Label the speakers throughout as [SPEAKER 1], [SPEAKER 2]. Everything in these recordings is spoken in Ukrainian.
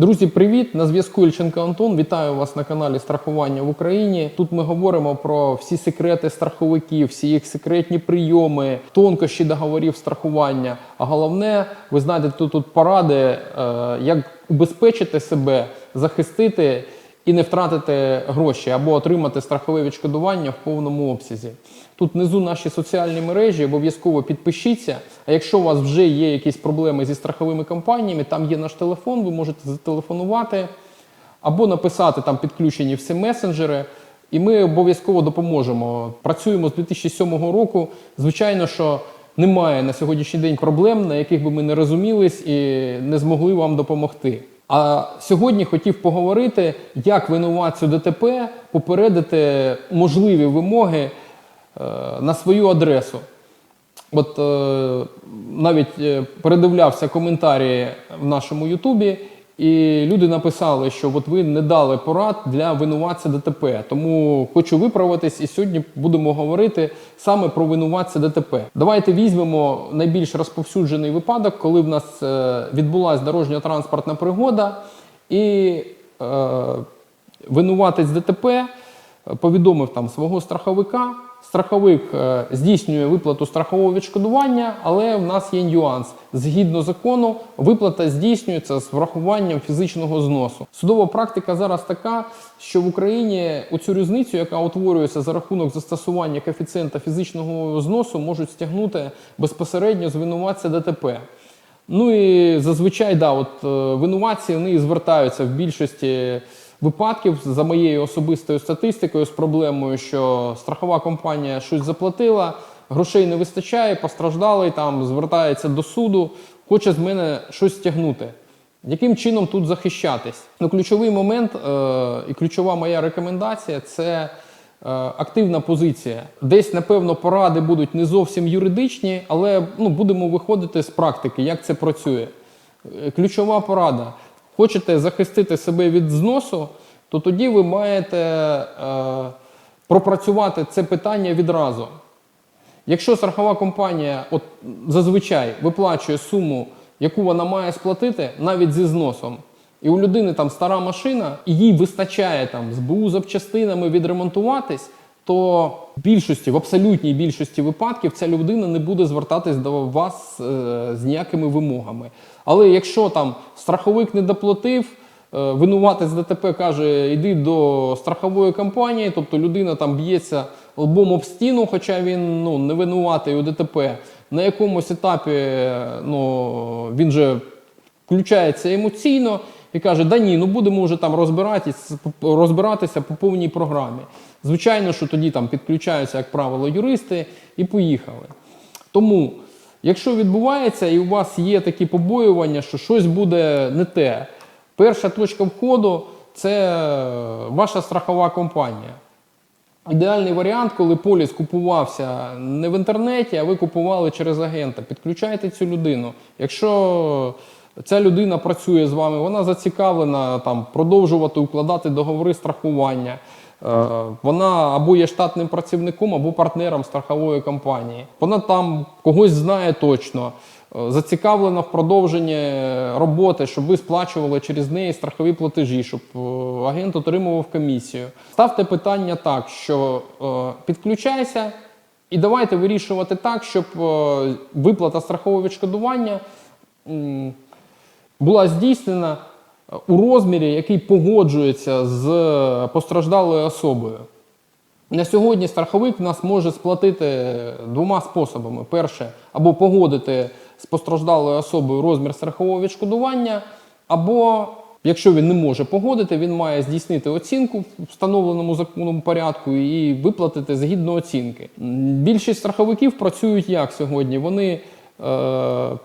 [SPEAKER 1] Друзі, привіт! На зв'язку Ільченко Антон. Вітаю вас на каналі Страхування в Україні. Тут ми говоримо про всі секрети страховиків, всі їх секретні прийоми, тонкощі договорів страхування. А головне, ви знаєте, тут, тут поради, е, як убезпечити себе, захистити і не втратити гроші або отримати страхове відшкодування в повному обсязі. Тут внизу наші соціальні мережі, обов'язково підпишіться. А якщо у вас вже є якісь проблеми зі страховими компаніями, там є наш телефон, ви можете зателефонувати або написати там підключені всі месенджери. І ми обов'язково допоможемо. Працюємо з 2007 року. Звичайно, що немає на сьогоднішній день проблем, на яких би ми не розумілись і не змогли вам допомогти. А сьогодні хотів поговорити, як винуватцю ДТП попередити можливі вимоги на свою адресу. От е, навіть е, передивлявся коментарі в нашому Ютубі, і люди написали, що от ви не дали порад для винуватця ДТП. Тому хочу виправитись, і сьогодні будемо говорити саме про винуватця ДТП. Давайте візьмемо найбільш розповсюджений випадок, коли в нас е, відбулася дорожньо-транспортна пригода, і е, винуватець ДТП повідомив там свого страховика. Страховик е, здійснює виплату страхового відшкодування, але в нас є нюанс. Згідно закону, виплата здійснюється з врахуванням фізичного зносу. Судова практика зараз така, що в Україні оцю різницю, яка утворюється за рахунок застосування коефіцієнта фізичного зносу, можуть стягнути безпосередньо з винуватця ДТП. Ну і зазвичай, да, от е, винуватці вони звертаються в більшості випадків за моєю особистою статистикою з проблемою, що страхова компанія щось заплатила, грошей не вистачає, постраждалий там звертається до суду, хоче з мене щось стягнути. Яким чином тут захищатись? Ну, ключовий момент е, і ключова моя рекомендація це е, активна позиція. Десь, напевно, поради будуть не зовсім юридичні, але ну, будемо виходити з практики, як це працює. Е, Ключова порада. Хочете захистити себе від зносу, то тоді ви маєте е, пропрацювати це питання відразу. Якщо страхова компанія от, зазвичай виплачує суму, яку вона має сплатити, навіть зі зносом, і у людини там стара машина, і їй вистачає там з БУ запчастинами відремонтуватись, то в більшості, в абсолютній більшості випадків ця людина не буде звертатись до вас е, з ніякими вимогами. Але якщо там страховик не доплатив, е, винуватець ДТП каже, йди до страхової компанії, тобто людина там б'ється лбом об стіну, хоча він ну, не винуватий у ДТП. На якомусь етапі е, ну, він же включається емоційно і каже, да ні, ну будемо вже там розбиратись, розбиратися по повній програмі. Звичайно, що тоді там підключаються, як правило, юристи і поїхали. Тому, якщо відбувається і у вас є такі побоювання, що щось буде не те, перша точка входу це ваша страхова компанія. Ідеальний варіант, коли поліс купувався не в інтернеті, а ви купували через агента. Підключайте цю людину. Якщо ця людина працює з вами, вона зацікавлена там, продовжувати укладати договори страхування. Е, Вона або є штатним працівником, або партнером страхової компанії. Вона там когось знає точно, е, зацікавлена в продовженні роботи, щоб ви сплачували через неї страхові платежі, щоб е, агент отримував комісію. Ставте питання так, що підключайся, і давайте вирішувати так, щоб виплата страхового відшкодування була здійснена у розмірі, який погоджується з постраждалою особою. На сьогодні страховик нас може сплатити двома способами: перше, або погодити з постраждалою особою розмір страхового відшкодування, або, якщо він не може погодити, він має здійснити оцінку в встановленому законом порядку і виплатити згідно оцінки. Більшість страховиків працюють як сьогодні? Вони е,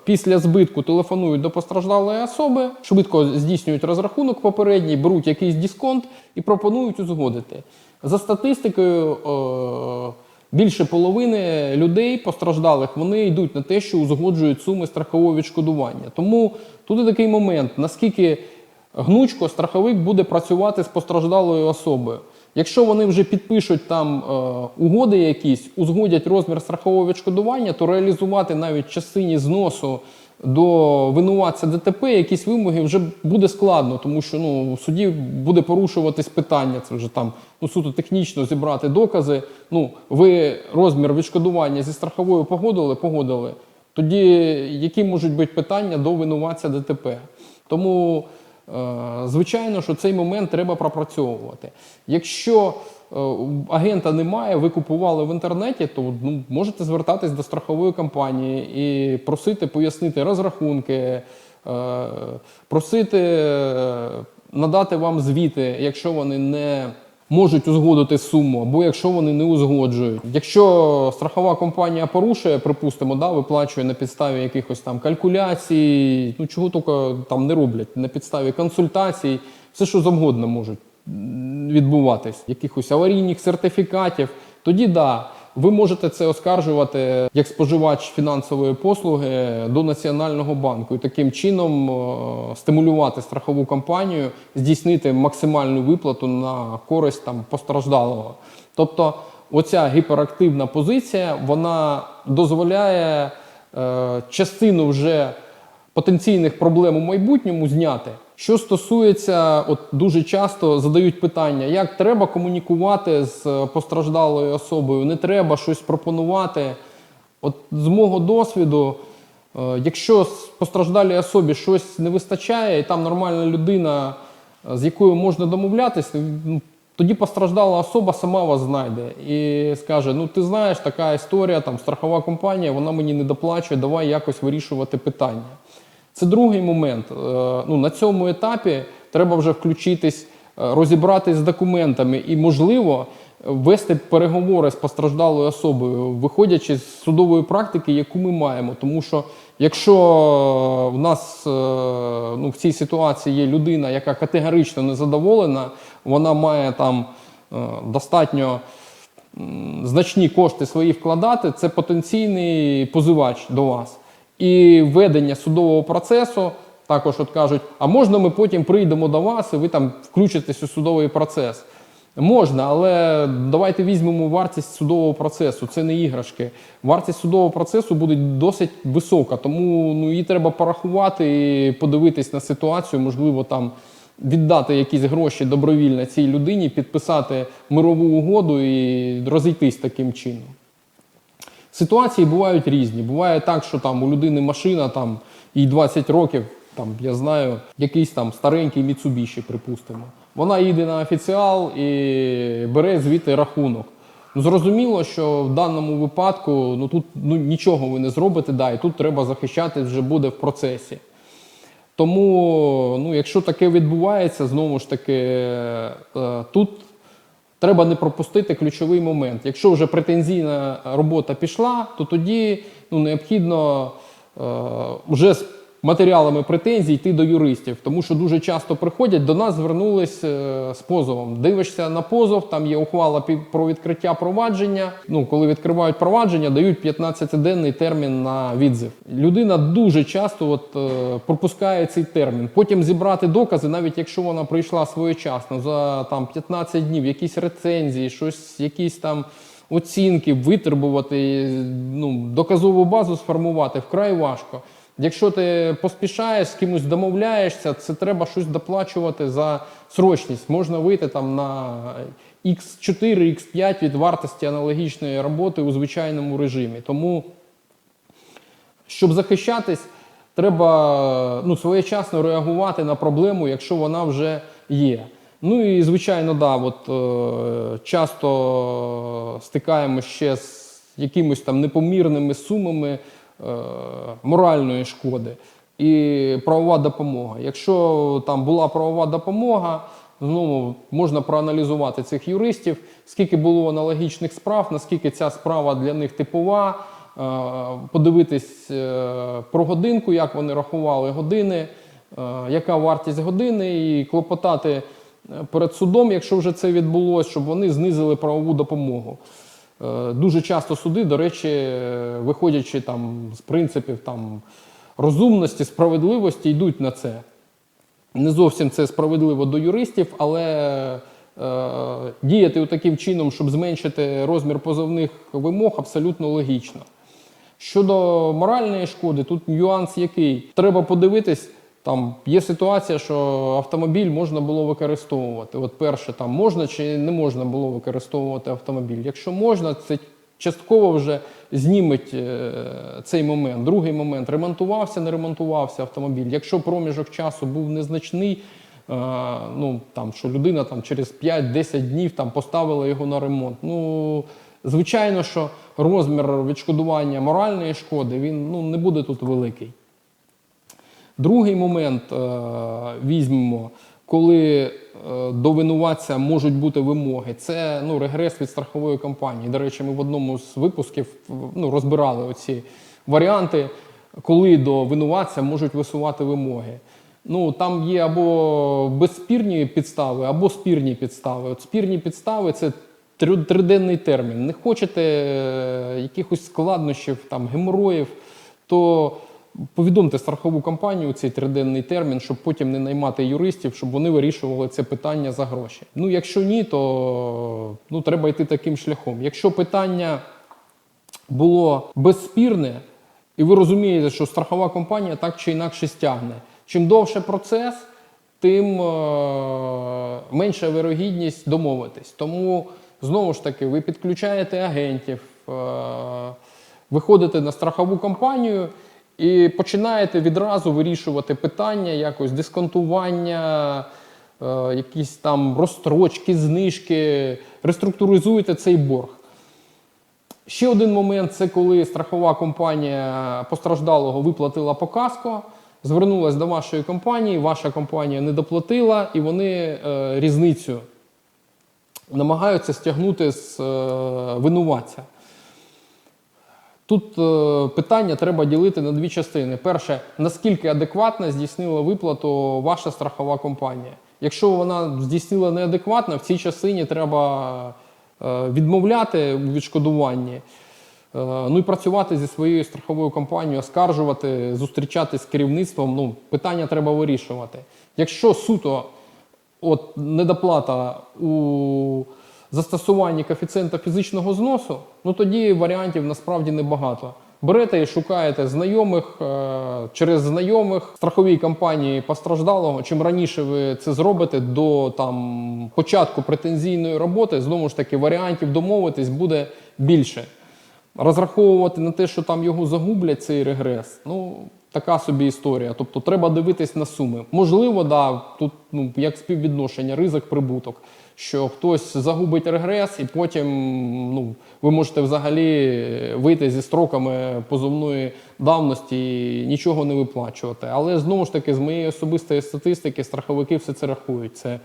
[SPEAKER 1] після збитку телефонують до постраждалої особи, швидко здійснюють розрахунок попередній, беруть якийсь дисконт і пропонують узгодити. За статистикою, е, більше половини людей постраждалих вони йдуть на те, що узгоджують суми страхового відшкодування. Тому тут і такий момент, наскільки гнучко страховик буде працювати з постраждалою особою. Якщо вони вже підпишуть там е, угоди якісь, узгодять розмір страхового відшкодування, то реалізувати навіть частині зносу до винуватця ДТП якісь вимоги вже буде складно, тому що ну, в суді буде порушуватись питання. Це вже там ну, суто технічно зібрати докази. Ну, ви розмір відшкодування зі страховою погодили, погодили. Тоді які можуть бути питання до винуватця ДТП? Тому, звичайно, що цей момент треба пропрацьовувати. Якщо е, агента немає, ви купували в інтернеті, то ну, можете звертатись до страхової компанії і просити пояснити розрахунки, е, просити е, надати вам звіти, якщо вони не можуть узгодити суму, або якщо вони не узгоджують. Якщо страхова компанія порушує, припустимо, да, виплачує на підставі якихось там калькуляцій, ну чого тільки там не роблять, на підставі консультацій, все що завгодно можуть відбуватись, якихось аварійних сертифікатів, тоді да. Ви можете це оскаржувати як споживач фінансової послуги до Національного банку і таким чином е, стимулювати страхову компанію, здійснити максимальну виплату на користь там постраждалого. Тобто, оця гіперактивна позиція вона дозволяє е, частину вже потенційних проблем у майбутньому зняти. Що стосується, от дуже часто задають питання, як треба комунікувати з е, постраждалою особою, не треба щось пропонувати. От з мого досвіду, е, якщо постраждалій особі щось не вистачає, і там нормальна людина, е, з якою можна домовлятися, ну, тоді постраждала особа сама вас знайде і скаже: ну ти знаєш, така історія, там страхова компанія, вона мені не доплачує, давай якось вирішувати питання. Це другий момент. Е, Ну, на цьому етапі треба вже включитись, е, розібратись з документами і, можливо, вести переговори з постраждалою особою, виходячи з судової практики, яку ми маємо. Тому що якщо в нас е, ну, в цій ситуації є людина, яка категорично незадоволена, вона має там е, достатньо значні кошти свої вкладати, це потенційний позивач до вас. І ведення судового процесу також от кажуть, а можна ми потім прийдемо до вас і ви там включитесь у судовий процес. Можна, але давайте візьмемо вартість судового процесу. Це не іграшки. Вартість судового процесу буде досить висока, тому ну, її треба порахувати і подивитись на ситуацію, можливо, там віддати якісь гроші добровільно цій людині, підписати мирову угоду і розійтись таким чином. Ситуації бувають різні. Буває так, що там у людини машина, там їй 20 років, там я знаю, якийсь там старенький Mitsubishi, припустимо. Вона їде на офіціал і бере звідти рахунок. Ну, зрозуміло, що в даному випадку ну тут ну, нічого ви не зробите, да, і тут треба захищати вже буде в процесі. Тому, ну, якщо таке відбувається, знову ж таки, е, тут треба не пропустити ключовий момент. Якщо вже претензійна робота пішла, то тоді ну, необхідно е, вже матеріалами претензій йти до юристів, тому що дуже часто приходять до нас, звернулись е, з позовом. Дивишся на позов, там є ухвала про відкриття провадження. Ну, коли відкривають провадження, дають 15-денний термін на відзив. Людина дуже часто от, е, пропускає цей термін. Потім зібрати докази, навіть якщо вона прийшла своєчасно за там 15 днів, якісь рецензії, щось, якісь там. Оцінки витребувати, ну, доказову базу сформувати вкрай важко. Якщо ти поспішаєш, з кимось домовляєшся, це треба щось доплачувати за срочність. Можна вийти там на X4, X5 від вартості аналогічної роботи у звичайному режимі. Тому, щоб захищатись, треба ну, своєчасно реагувати на проблему, якщо вона вже є. Ну і звичайно, да, от, е, часто стикаємося ще з якимось там непомірними сумами моральної шкоди і правова допомога. Якщо там була правова допомога, знову можна проаналізувати цих юристів, скільки було аналогічних справ, наскільки ця справа для них типова, е, подивитись е, про годинку, як вони рахували години, е, яка вартість години, і клопотати е, перед судом, якщо вже це відбулося, щоб вони знизили правову допомогу. Е, Дуже часто суди, до речі, виходячи там з принципів там, розумності, справедливості, йдуть на це. Не зовсім це справедливо до юристів, але е, діяти таким чином, щоб зменшити розмір позовних вимог, абсолютно логічно. Щодо моральної шкоди, тут нюанс який. Треба подивитись, там є ситуація, що автомобіль можна було використовувати. От перше, там можна чи не можна було використовувати автомобіль. Якщо можна, це частково вже зніметь е, цей момент. Другий момент ремонтувався, не ремонтувався автомобіль. Якщо проміжок часу був незначний, е, ну там що людина там через 5-10 днів там поставила його на ремонт. Ну звичайно, що розмір відшкодування моральної шкоди він ну не буде тут великий. Другий момент е, візьмемо, коли е, до винуватця можуть бути вимоги. Це ну, регрес від страхової компанії. До речі, ми в одному з випусків ну, розбирали оці варіанти, коли до винуватця можуть висувати вимоги. Ну, там є або безспірні підстави, або спірні підстави. От спірні підстави це триденний термін. Не хочете е, якихось складнощів, там, геморроїв, то повідомте страхову компанію у цей триденний термін, щоб потім не наймати юристів, щоб вони вирішували це питання за гроші. Ну, якщо ні, то ну, треба йти таким шляхом. Якщо питання було безспірне, і ви розумієте, що страхова компанія так чи інакше стягне. Чим довше процес, тим е, менша вирогідність домовитись. Тому знову ж таки ви підключаєте агентів, е, виходите на страхову компанію і починаєте відразу вирішувати питання, якось дисконтування, е, якісь там розстрочки, знижки, реструктуризуєте цей борг. Ще один момент це коли страхова компанія постраждалого виплатила по каско, звернулася до вашої компанії, ваша компанія не доплатила, і вони е, різницю намагаються стягнути з е, винуватця. Тут е, питання треба ділити на дві частини. Перше, наскільки адекватно здійснила виплату ваша страхова компанія. Якщо вона здійснила неадекватно, в цій частині треба е, відмовляти у відшкодуванні. Е, Ну і працювати зі своєю страховою компанією, оскаржувати, зустрічатись з керівництвом. Ну, питання треба вирішувати. Якщо суто от недоплата у застосуванні коефіцієнта фізичного зносу, ну тоді варіантів насправді небагато. Берете і шукаєте знайомих е, через знайомих страховій компанії постраждалого. Чим раніше ви це зробите до там початку претензійної роботи, знову ж таки варіантів домовитись буде більше. Розраховувати на те, що там його загублять, цей регрес, ну така собі історія. Тобто треба дивитись на суми. Можливо, да, тут ну, як співвідношення, ризик, прибуток. Що хтось загубить регрес, і потім ну, ви можете взагалі вийти зі строками позовної давності і нічого не виплачувати. Але знову ж таки, з моєї особистої статистики, страховики все це рахують. Це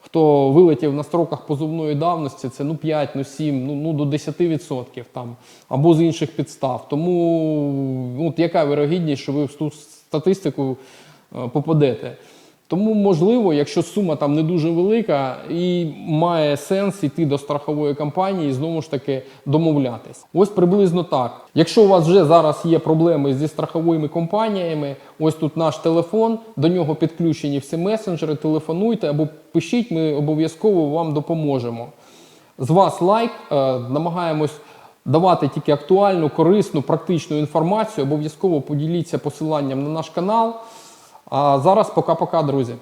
[SPEAKER 1] хто вилетів на строках позовної давності, це ну 5, ну 7, ну, ну до 10% там, або з інших підстав. Тому от яка вирогідність, що ви в ту статистику е, попадете? Тому, можливо, якщо сума там не дуже велика і має сенс йти до страхової компанії і знову ж таки домовлятись. Ось приблизно так. Якщо у вас вже зараз є проблеми зі страховими компаніями, ось тут наш телефон, до нього підключені всі месенджери, телефонуйте або пишіть, ми обов'язково вам допоможемо. З вас лайк, е, намагаємось давати тільки актуальну, корисну, практичну інформацію. Обов'язково поділіться посиланням на наш канал. А зараз пока-пока, друзі.